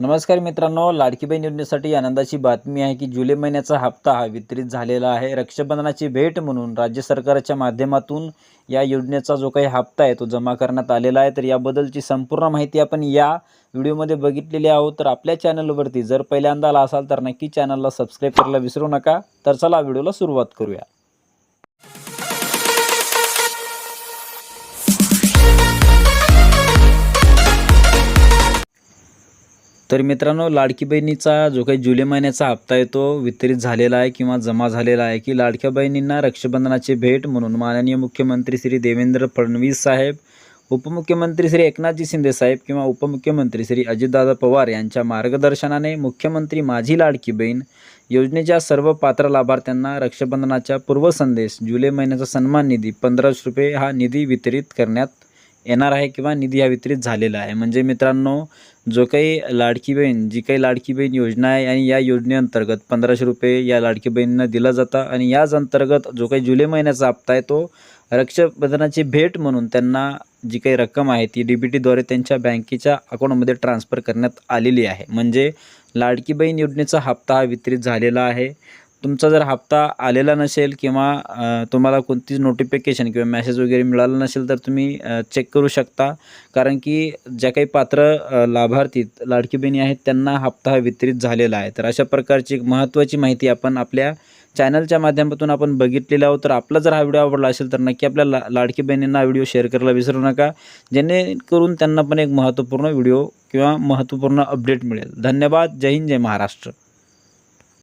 नमस्कार मित्रांनो लाडकी बहीण योजनेसाठी आनंदाची बातमी आहे की जुलै महिन्याचा हप्ता हा वितरित झालेला आहे. रक्षाबंधनाची भेट म्हणून राज्य सरकारच्या माध्यमातून या योजनेचा जो काही हप्ता आहे तो जमा करण्यात आलेला आहे. तर याबद्दलची संपूर्ण माहिती आपण या व्हिडिओमध्ये बघितलेली आहोत. तर आपल्या चॅनलवरती जर पहिल्यांदा आला असाल तर नक्की चॅनलला सबस्क्राईब करायला विसरू नका. तर चला व्हिडिओला सुरुवात करूया. तर मित्रांनो लाडकी बहिणीचा जो काही जुलै महिन्याचा हप्ता आहे तो वितरित झालेला आहे किंवा जमा झालेला आहे की लाडक्या बहिणींना रक्षाबंधनाची भेट म्हणून माननीय मुख्यमंत्री श्री देवेंद्र फडणवीस साहेब उपमुख्यमंत्री श्री एकनाथजी शिंदे साहेब किंवा उपमुख्यमंत्री श्री अजितदादा पवार यांच्या मार्गदर्शनाने मुख्यमंत्री माझी लाडकी बहीण योजनेच्या सर्व पात्र लाभार्थ्यांना रक्षाबंधनाच्या पूर्वसंदेश जुलै महिन्याचा सन्मान निधी पंधराशे रुपये हा निधी वितरित करण्यात येणार आहे किंवा निधी हा वितरित झालेला आहे. म्हणजे मित्रांनो जो काही लाडकी बहीण जी काही लाडकी बहीण योजना आहे आणि या योजनेअंतर्गत पंधराशे रुपये या लाडकी बहिणींना दिला जातं आणि याच अंतर्गत जो काही जुलै महिन्याचा हप्ता आहे तो रक्षाबंधनाची भेट म्हणून त्यांना जी काही रक्कम आहे ती डी बी टीद्वारे त्यांच्या बँकेच्या अकाउंटमध्ये ट्रान्स्फर करण्यात आलेली आहे. म्हणजे लाडकी बहीण योजनेचा हप्ता हा वितरित झालेला आहे. तुमचा जर हप्ता आलेला नसेल किंवा तुम्हाला कोणतीच नोटिफिकेशन किंवा मेसेज वगैरे मिळाला नसेल तर तुम्ही चेक करू शकता. कारण की ज्या काही पात्र लाभार्थी लाडकी बहिणी आहेत त्यांना हप्ता हा वितरित झालेला आहे. तर अशा प्रकारची एक महत्त्वाची माहिती आपण आपल्या चॅनलच्या माध्यमातून आपण बघितलेलं आहोत. तर आपला जर हा व्हिडिओ आवडला असेल तर नक्की आपल्या ला लाडकी बहिणींना व्हिडिओ शेअर करायला विसरू नका. जेणेकरून त्यांना पण एक महत्त्वपूर्ण व्हिडिओ किंवा महत्त्वपूर्ण अपडेट मिळेल. धन्यवाद. जय हिंद जय महाराष्ट्र.